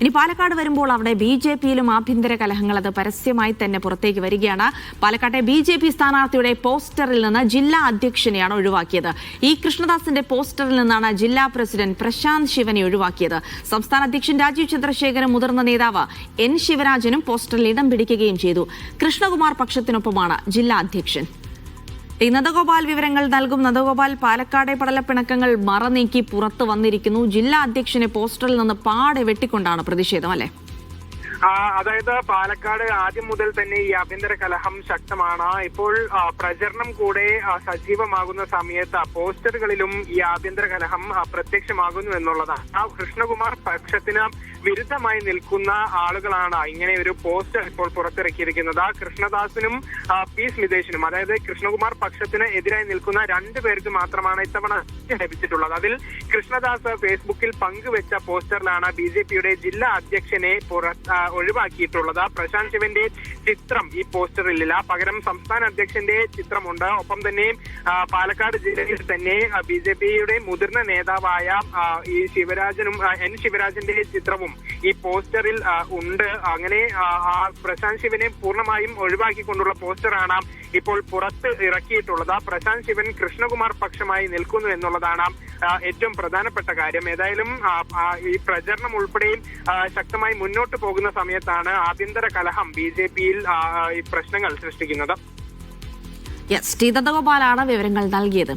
ഇനി പാലക്കാട് വരുമ്പോൾ അവിടെ ബി ജെ പിയിലും ആഭ്യന്തര കലഹങ്ങൾ അത് പരസ്യമായി തന്നെ പുറത്തേക്ക് വരികയാണ്. പാലക്കാട്ടെ ബി ജെ പി സ്ഥാനാർത്ഥിയുടെ പോസ്റ്ററിൽ നിന്ന് ജില്ലാ അധ്യക്ഷനെയാണ് ഒഴിവാക്കിയത്. ഇ കൃഷ്ണദാസിന്റെ പോസ്റ്ററിൽ നിന്നാണ് ജില്ലാ പ്രസിഡന്റ് പ്രശാന്ത് ശിവനെ ഒഴിവാക്കിയത്. സംസ്ഥാന അധ്യക്ഷൻ രാജീവ് ചന്ദ്രശേഖരൻ മുതിർന്ന നേതാവ് എൻ ശിവരാജനും പോസ്റ്ററിൽ ഇടം പിടിക്കുകയും ചെയ്തു. കൃഷ്ണകുമാർ പക്ഷത്തിനൊപ്പമാണ് ജില്ലാ അധ്യക്ഷൻ. ടി നന്ദഗോപാൽ വിവരങ്ങൾ നൽകും. നന്ദഗോപാൽ പാലക്കാടെ പടലപ്പിണക്കങ്ങൾ മറനീക്കി പുറത്തു വന്നിരിക്കുന്നു. ജില്ലാ അധ്യക്ഷനെ പോസ്റ്ററിൽ നിന്ന് പാടെ വെട്ടിക്കൊണ്ടാണ് പ്രതിഷേധം അല്ലെ? അതായത് പാലക്കാട് ആദ്യം മുതൽ തന്നെ ഈ ആഭ്യന്തര കലഹം ശക്തമാണ്. ഇപ്പോൾ പ്രചരണം കൂടെ സജീവമാകുന്ന സമയത്ത് പോസ്റ്ററുകളിലും ഈ ആഭ്യന്തര കലഹം പ്രത്യക്ഷമാകുന്നു എന്നുള്ളതാണ്. ആ കൃഷ്ണകുമാർ പക്ഷത്തിന് വിരുദ്ധമായി നിൽക്കുന്ന ആളുകളാണ് ഇങ്ങനെ ഒരു പോസ്റ്റർ ഇപ്പോൾ പുറത്തിറക്കിയിരിക്കുന്നത്. കൃഷ്ണദാസിനും പി സ്മിതേഷിനും അതായത് കൃഷ്ണകുമാർ പക്ഷത്തിന് എതിരായി നിൽക്കുന്ന രണ്ടു പേർക്ക് മാത്രമാണ് ഇത്തവണ ലഭിച്ചിട്ടുള്ളത്. അതിൽ കൃഷ്ണദാസ് ഫേസ്ബുക്കിൽ പങ്കുവെച്ച പോസ്റ്ററിലാണ് ബി ജെ പിയുടെ ജില്ലാ അധ്യക്ഷനെ ഒഴിവാക്കിയിട്ടുള്ളത്. പ്രശാന്ത് ശിവന്റെ ചിത്രം ഈ പോസ്റ്ററിലില്ല. പകരം സംസ്ഥാന അധ്യക്ഷന്റെ ചിത്രമുണ്ട്. ഒപ്പം തന്നെ പാലക്കാട് ജില്ലയിൽ തന്നെ ബി ജെ പിയുടെ മുതിർന്ന നേതാവായ ഈ ശിവരാജനും എൻ ശിവരാജന്റെ ചിത്രവും ഈ പോസ്റ്ററിൽ ഉണ്ട്. അങ്ങനെ ആ, പ്രശാന്ത് ശിവനെ പൂർണമായും ഒഴിവാക്കിക്കൊണ്ടുള്ള പോസ്റ്ററാണ് ഇപ്പോൾ പുറത്ത് ഇറക്കിയിട്ടുള്ളത്. പ്രശാന്ത് ശിവൻ കൃഷ്ണകുമാർ പക്ഷമായി നിൽക്കുന്നു എന്നുള്ളതാണ് ഏറ്റവും പ്രധാനപ്പെട്ട കാര്യം. ഏതായാലും ഈ പ്രചരണം ഉൾപ്പെടെയും ശക്തമായി മുന്നോട്ട് പോകുന്ന സമയത്താണ് ആഭ്യന്തര കലഹം ബി ജെ പിയിൽ ഈ പ്രശ്നങ്ങൾ സൃഷ്ടിക്കുന്നത്. യെസ് ടി വിവരങ്ങൾ നൽകിയത്.